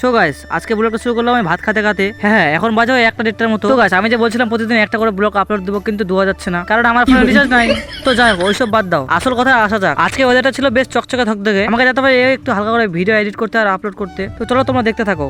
So guys আজকে ব্লগটা শুরু করলাম আমি ভাত খাতে খাতে। হ্যাঁ, হ্যাঁ এখন এখন বাজাও একটা দেড়টার মতো। গাইস আমি যে বলছিলাম প্রতিদিন একটা করে ব্লগ আপলোড দেবো, কিন্তু দেওয়া যাচ্ছে না। কারণ আমার ফোনে রিচার্জ নাই। তো যাই হোক, ওইসব বাদ দাও। আসল কথা আসা যাক। আজকে ওয়েদারটা ছিল বেশ চকচকে থাকতে আমাকে যেতে পারে একটু হালকা করে ভিডিও এডিট করতে আর আপলোড করতে। তো চলো তোমরা দেখতে থাকো।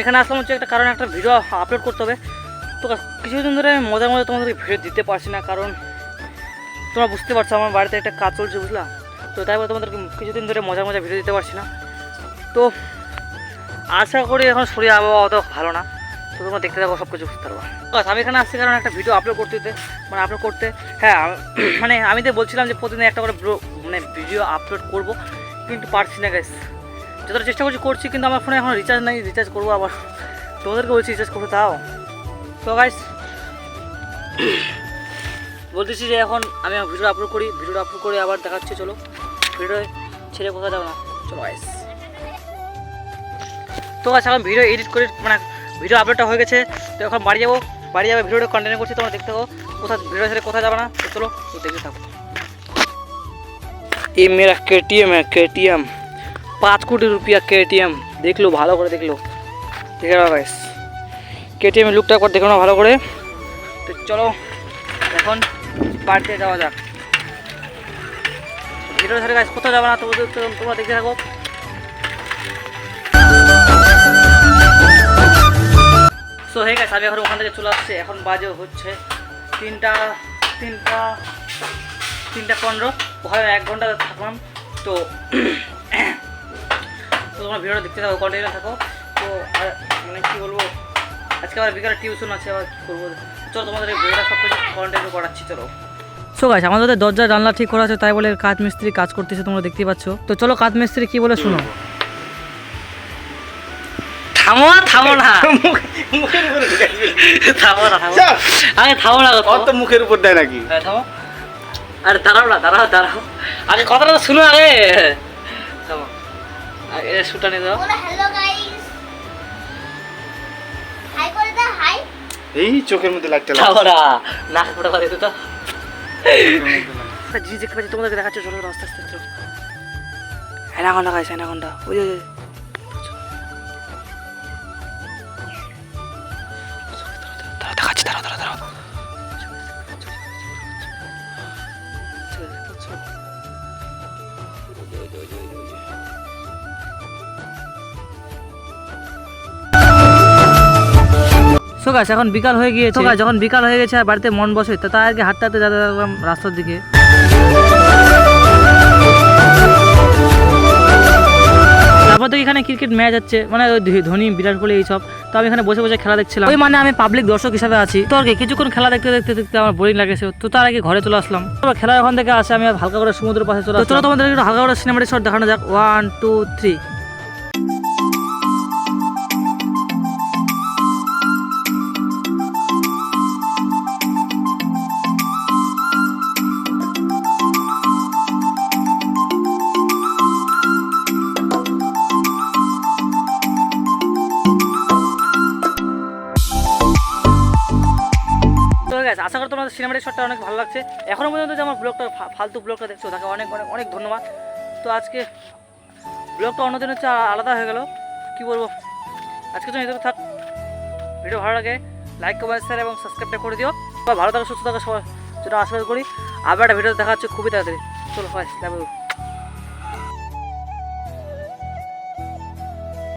এখানে আসলাম হচ্ছে একটা কারণ একটা ভিডিও আপলোড করতে হবে। তো কিছুদিন ধরে আমি মজার মজা তোমাদেরকে ভিডিও দিতে পারছি না কারণ তোমরা বুঝতে পারছ আমার বাড়িতে একটা কাজ চলছে বুঝলা? তো তাই বলে তোমাদেরকে কিছুদিন ধরে মজার মজা ভিডিও দিতে পারছি না। তো আশা করি এখন শরীর আবহাওয়া অত ভালো না। তো তোমরা দেখতে থাকো সব কিছু বুঝতে পারব। Guys, আমি এখানে আসছি কারণ একটা ভিডিও আপলোড করতে দিতে। মানে আপলোড করতে হ্যাঁ মানে আমি তো বলছিলাম যে প্রতিদিন একটা করে মানে ভিডিও আপলোড করব কিন্তু পারছি না গাইস যতটা চেষ্টা করছি করছি, কিন্তু আমার ফোনে এখন রিচার্জ নাই রিচার্জ করব আবার। তোমাদেরকে বলছি রিচার্জ করব তাও তো গাইস বলতেছি যে এখন আমি ভিডিও আপলোড করি ভিডিওটা আপলোড করে আবার দেখাচ্ছি, চলো। ভিডিও ছেড়ে কোথাও যাও না। চলো গাইস তো গাছ এখন ভিডিও এডিট করে মানে ভিডিও আপলোডটা হয়ে গেছে। তো এখন বাড়ি যাব, বাড়ি যাবে ভিডিওটা কন্টিনিউ করছি, তোমরা দেখতে পাবো কোথাও ভিডিও ছেড়ে কোথায় যাবে না চলো, তো দেখতে থাকো। এই মেয়েরা কেটিএম কেটিএম टी एम है के टी एम পাঁচ কোটি রুপিয়া কে টি এম দেখলো ভালো করে দেখলো দেখে নাও গাইস কে টি এমের লুকটা একবার দেখো না ভালো করে তো চলো এখন বাড়িতে যাওয়া যাক ভিডিও ধরে গাছ কোথাও যাবে না তো তো- তোমরা দেখতে থাকো সো হয়ে গেছে আমি এখন ওখান থেকে চলে আসছি এখন বাজে হচ্ছে তিনটা তিনটা তিনটা পনেরো ওখানে এক ঘন্টা থাকলাম তো তো তোমরা ভিডিওটা দেখতে থাকো কন্টিনিউ থাকো। তো আর মানে কী বলব আজকে আবার বিকালে টিউশন আছে আবার কী করব? চলো তোমাদের এই ভিডিওটা সব কিছু কন্টিনিউ করাচ্ছি চলো। সো গাছ আমাদের দরজা জানলা ঠিক করা আছে তাই বলে কাজ মিস্ত্রি কাজ করতেছে তোমরা দেখতেই পাচ্ছ। তো চলো কাজ মিস্ত্রি কি বলে শুনো। থামো না থামো না। মুখের উপরে থামো না থামো। আগে থামো না গো, তো মুখের উপর দেয় নাকি? হ্যাঁ থামো। আরে দাঁড়াও না দাঁড়াও দাঁড়াও। আগে কথাটা শুনো আগে। থামো। আগে শুটা নিয়ে দাও হ্যালো গাইস হাই করে দাও হাই এই চোখের মধ্যে লাগতে থামো না নাক ফোটা করে দিত তো জিনিস দেখতে পাচ্ছি তোমাদেরকে দেখাচ্ছ চলো আস্তে আস্তে চলো অ্যানাকন্ডা গাইছে অ্যানাকন্ডা ওই যে দেখাচ্ছি দাঁড়াও দাঁড়াও দাঁড়াও সো গাছ এখন বিকাল হয়ে গিয়েছে। গাছ যখন বিকাল হয়ে গেছে আর বাড়িতে মন বসে তো তার আগে হাঁটতে হাঁটতে যাতে দেখলাম রাস্তার দিকে। তারপর তো এখানে ক্রিকেট ম্যাচ হচ্ছে মানে ওই ধোনি বিরাট কোহলি এইসব তো আমি এখানে বসে বসে খেলা দেখছিলাম। ওই মানে আমি পাবলিক দর্শক হিসাবে আছি। তো আর কি কিছুক্ষণ খেলা দেখতে দেখতে দেখতে আমার বোরিং লাগেছে তো তার আগে ঘরে চলে আসলাম। তারপর খেলা ওখান থেকে আসে আমি হালকা করে সমুদ্রের পাশে চলে আসলাম। তো চলো তোমাদের একটু হালকা করে সিনেমাটিক শট দেখানো যাক। ওয়ান টু থ্রি গেছে আশা করি তোমাদের সিনেমাটিক শটটা অনেক ভালো লাগছে। এখনও পর্যন্ত যে আমার ব্লগটা ফালতু ব্লগটা দেখছ, তাকে অনেক অনেক অনেক ধন্যবাদ। তো আজকে ব্লগটা অন্যদিন হচ্ছে আলাদা হয়ে গেল। কি বলব? আজকে এতটুকু থাক। ভিডিও ভালো লাগে লাইক কমেন্ট শেয়ার এবং সাবস্ক্রাইবটা করে দিও। বা ভালো থাকো, সুস্থ থাকো, সবাই যেটা আশা করি। আবার একটা ভিডিও দেখা হচ্ছে খুবই তাড়াতাড়ি। চলো হয়